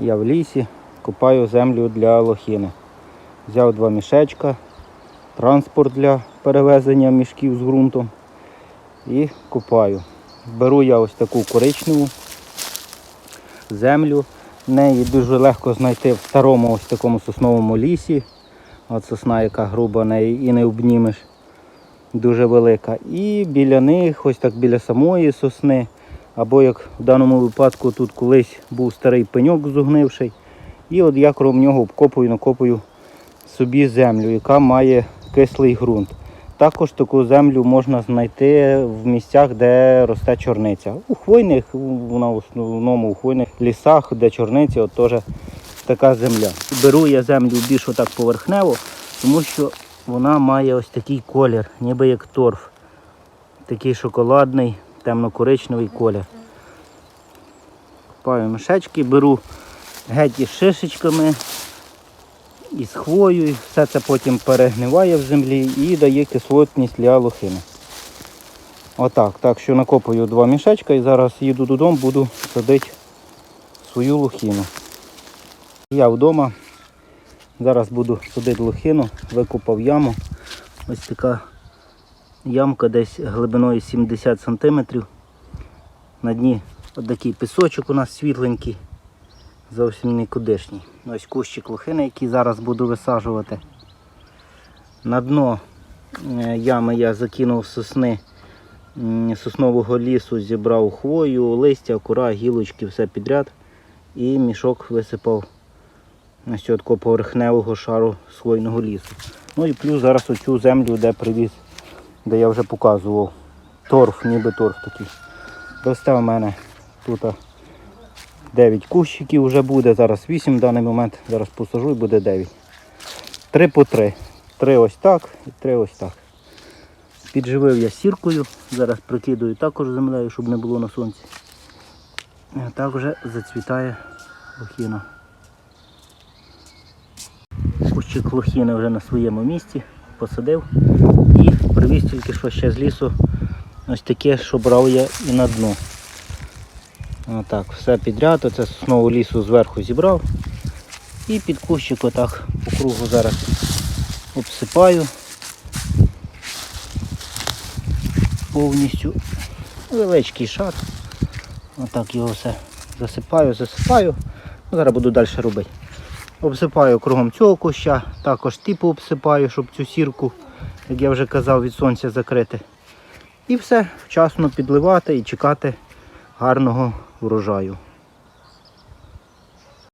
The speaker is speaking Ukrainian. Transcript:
Я в лісі копаю землю для лохини. Взяв два мішечка, транспорт для перевезення мішків з ґрунтом і копаю. Беру я ось таку коричневу землю. Неї дуже легко знайти в старому ось такому сосновому лісі. От сосна, яка груба, неї і не обнімеш. Дуже велика. І біля них, ось так біля самої сосни, або як в даному випадку тут колись був старий пеньок зугнивший. І от я крім нього обкопую, накопую собі землю, яка має кислий ґрунт. Також таку землю можна знайти в місцях, де росте чорниця. У хвойних, вона в основному у хвойних лісах, де чорниця, от теж така земля. Беру я землю більш отак поверхнево, тому що вона має ось такий колір, ніби як торф. Такий шоколадний, темно-коричневий колір. Купаю мішечки, беру геть із шишечками, із хвоєю, все це потім перегниває в землі і дає кислотність для лохини. Отак. Так що накопаю два мішечка і зараз їду додому, буду садити свою лохину. Я вдома. Зараз буду садити лохину, викопав яму. Ось така ямка десь глибиною 70 см. На дні такий пісочок у нас світленький, зовсім нікудишній. Ось кущик лохини, який зараз буду висаджувати. На дно е, ями я закинув сосни соснового лісу, зібрав хвою, листя, кора, гілочки, все підряд. І мішок висипав ось такого поверхневого шару хвойного лісу. Ну і плюс зараз оцю землю, де привіз, де я вже показував. Торф, ніби торф такий. Росте у мене тут 9 кущиків вже буде, зараз 8 в даний момент, зараз посажу і буде 9. 3 по 3. 3 ось так і 3 ось так. Підживив я сіркою, зараз прикидаю також землею, щоб не було на сонці. Так вже зацвітає лохіна. Кущик лохіни вже на своєму місці, посадив і привіз тільки що ще з лісу ось таке, що брав я і на дно. Отак, все підряд, оце знову лісу зверху зібрав. І під кущик отак по кругу зараз обсипаю повністю невеличкий шар. Отак його все засипаю, засипаю. Зараз буду далі робити. Обсипаю кругом цього куща, також типу обсипаю, щоб цю сірку, як я вже казав, від сонця закрити. І все, вчасно підливати і чекати гарного врожаю.